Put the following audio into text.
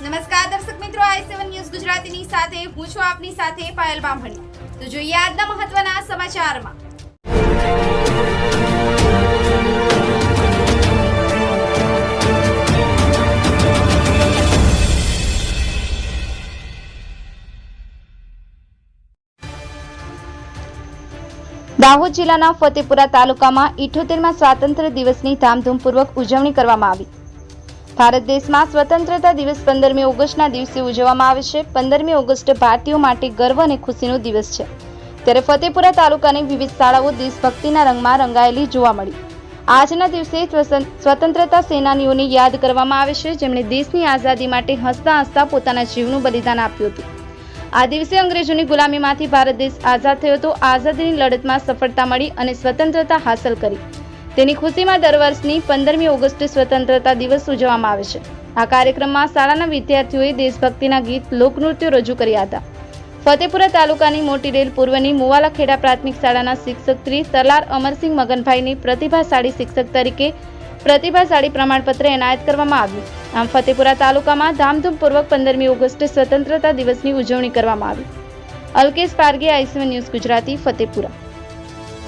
નમસ્કાર દર્શક મિત્રો, આઈ સેવન ન્યૂઝ ગુજરાતીની સાથે, હું છું આપની સાથે પાયલ બામણી. તો જોઈએ આજના મહત્વના સમાચારમાં. દાહોદ જિલ્લાના ફતેપુરા તાલુકામાં ઇઠોતેરમાં સ્વાતંત્ર્ય દિવસની ધામધૂમપૂર્વક ઉજવણી કરવામાં આવી. ભારત દેશમાં સ્વતંત્રતા દિવસ પંદરમી ઓગસ્ટના દિવસે ઉજવવામાં આવે છે. પંદરમી ઓગસ્ટ ભારતીયો માટે ગર્વ અને ખુશીનો દિવસ છે. ત્યારે ફતેપુરા તાલુકાની વિવિધ શાળાઓ દેશભક્તિના રંગમાં રંગાયેલી જોવા મળી. આજના દિવસે સ્વતંત્રતા સેનાનીઓને યાદ કરવામાં આવે છે. જેમણે દેશની આઝાદી માટે હસતા હસતા પોતાના જીવનું બલિદાન આપ્યું હતું. આ દિવસે અંગ્રેજોની ગુલામીમાંથી ભારત દેશ આઝાદ થયો હતો. આઝાદીની લડતમાં સફળતા મળી અને સ્વતંત્રતા હાંસલ કરી. તેની ખુશીમાં દર વર્ષની પંદરમી ઓગસ્ટ સ્વતંત્રતા દિવસ ઉજવવામાં આવે છે. આ કાર્યક્રમમાં શાળાના વિદ્યાર્થીઓએ દેશભક્તિના ગીત, લોકનૃત્યો રજૂ કર્યા હતા. ફતેપુરા તાલુકાની મોટી રેલ પૂર્વની મુવાલા ખેડા પ્રાથમિક શાળાના શિક્ષક શ્રી સરલાર અમરસિંહ મગનભાઈની પ્રતિભાશાળી શિક્ષક તરીકે પ્રતિભાશાળી પ્રમાણપત્ર એનાયત કરવામાં આવ્યું. આમ ફતેપુરા તાલુકામાં ધામધૂમપૂર્વક પંદરમી ઓગસ્ટે સ્વતંત્રતા દિવસની ઉજવણી કરવામાં આવી. Alkesh Parge IC one news Gujarati, Fatepura.